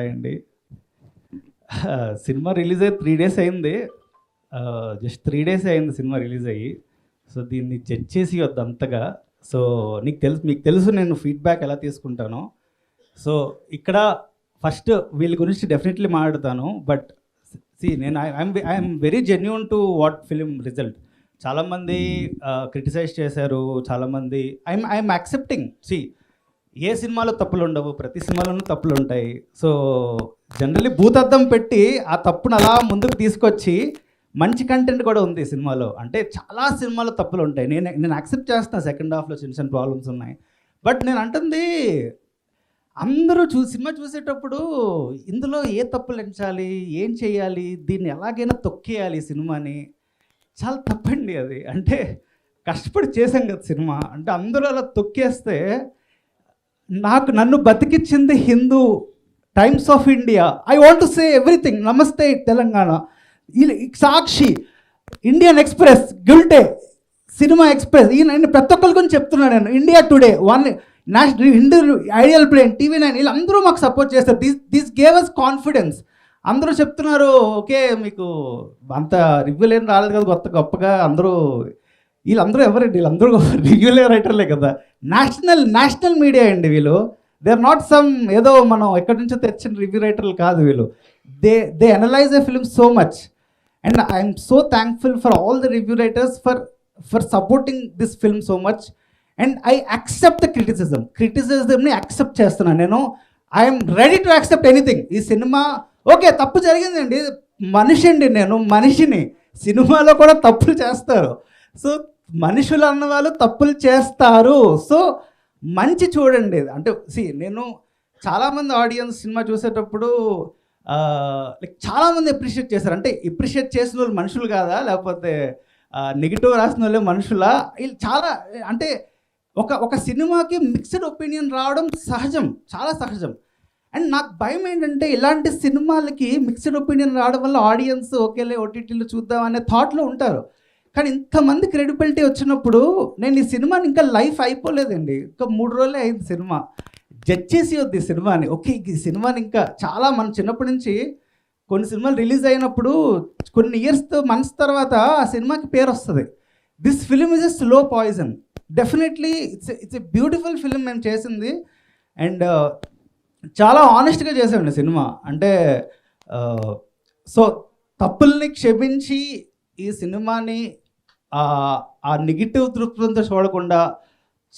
Hi అండి cinema release అయ్యి three days అయింది జస్ట్ త్రీ డేస్ అయింది సినిమా రిలీజ్ అయ్యి సో దీన్ని జడ్జ్ చేసి వద్దు అంతగా సో నీకు తెలుసు మీకు తెలుసు నేను ఫీడ్బ్యాక్ ఎలా తీసుకుంటానో సో ఇక్కడ ఫస్ట్ వీళ్ళ గురించి డెఫినెట్లీ మాట్లాడతాను బట్ సి నేను I'm I'm very genuine to what film result చాలామంది క్రిటిసైజ్ చేశారు చాలామంది ఐఎమ్ ఐఎమ్ యాక్సెప్టింగ్ సి ఏ సినిమాలో తప్పులు ఉండవు ప్రతి సినిమాలోనూ తప్పులు ఉంటాయి. సో జనరల్లీ భూతద్దం పెట్టి ఆ తప్పును అలా ముందుకు తీసుకొచ్చి మంచి కంటెంట్ కూడా ఉంది సినిమాలో. అంటే చాలా సినిమాలో తప్పులు ఉంటాయి. నేను నేను యాక్సెప్ట్ చేస్తాను సెకండ్ హాఫ్లో చిన్న చిన్న ప్రాబ్లమ్స్ ఉన్నాయి. బట్ నేను అంటుంది అందరూ చూ సినిమా చూసేటప్పుడు ఇందులో ఏ తప్పులు ఎంచాలి ఏం చేయాలి దీన్ని ఎలాగైనా తొక్కేయాలి సినిమాని. చాలా తప్పండి అది. అంటే కష్టపడి చేసాం కదా సినిమా. అంటే అందరూ అలా తొక్కేస్తే నాకు నన్ను బతికిచ్చింది Hindu Times of India. I want to say everything. Namaste Telangana. Sakshi Indian Express గిల్టే cinema express. ఈ నేను ప్రతి ఒక్కరి గురించి చెప్తున్నాను నేను. India Today one national Hindu Idlebrain TV nine వీళ్ళందరూ మాకు సపోర్ట్ చేస్తారు. This this gave us confidence అందరూ చెప్తున్నారు ఓకే మీకు అంత రివ్యూలు ఏం రాలేదు కదా కొత్త గొప్పగా అందరూ వీళ్ళందరూ ఎవరండి? వీళ్ళందరూ రెగ్యులర్ రైటర్లే కదా. నేషనల్ నేషనల్ మీడియా అండి వీళ్ళు. దే ఆర్ నాట్ సమ్ ఏదో మనం ఎక్కడి నుంచో తెచ్చిన రివ్యూ రైటర్లు కాదు వీళ్ళు. They they analyse a film so much and I'm so thankful for all the review writers for for supporting this film so much and I accept the criticism క్రిటిసిజంని accept చేస్తున్నాను నేను. I'm ready to accept anything ఈ cinema okay తప్పు జరిగిందండి. మనిషి అండి నేను మనిషిని. సినిమాలో కూడా తప్పులు చేస్తారు. సో మనుషులు అన్న వాళ్ళు తప్పులు చేస్తారు. సో మంచి చూడండి. అంటే సి నేను చాలామంది ఆడియన్స్ సినిమా చూసేటప్పుడు లైక్ చాలామంది అప్రిషియేట్ చేశారు అంటే ఎప్రిషియేట్ చేసిన వాళ్ళు మనుషులు కాదా? లేకపోతే నెగిటివ్ రాసిన వాళ్ళే మనుషులా? వీళ్ళు చాలా అంటే ఒక ఒక సినిమాకి మిక్స్డ్ ఒపీనియన్ రావడం సహజం. చాలా సహజం. అండ్ నాకు భయం ఏంటంటే ఇలాంటి సినిమాలకి మిక్స్డ్ ఒపీనియన్ రావడం వల్ల ఆడియన్స్ ఓకేలే ఓటీటీలు చూద్దాం అనే థాట్లో ఉంటారు. కానీ ఇంతమంది క్రెడిబిలిటీ వచ్చినప్పుడు నేను ఈ సినిమాని ఇంకా లైఫ్ అయిపోలేదండి. ఇంకా మూడు రోజులే అయింది సినిమా. జడ్జ్ చేసి వద్దు ఈ సినిమాని. ఓకే ఈ సినిమాని ఇంకా చాలా మన చిన్నప్పటి నుంచి కొన్ని సినిమాలు రిలీజ్ అయినప్పుడు కొన్ని ఇయర్స్ మంత్స్ తర్వాత ఆ సినిమాకి పేరు వస్తుంది. This film is a slow poison definitely it's it's a beautiful film మేము చేసింది. అండ్ uh, చాలా ఆనెస్ట్గా చేసామండి సినిమా. అంటే uh, సో తప్పుల్ని క్షమించి ఈ సినిమాని ఆ నెగిటివ్ దృక్పథంతో చూడకుండా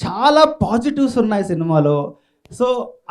చాలా పాజిటివ్స్ ఉన్నాయి సినిమాలో. సో ఆ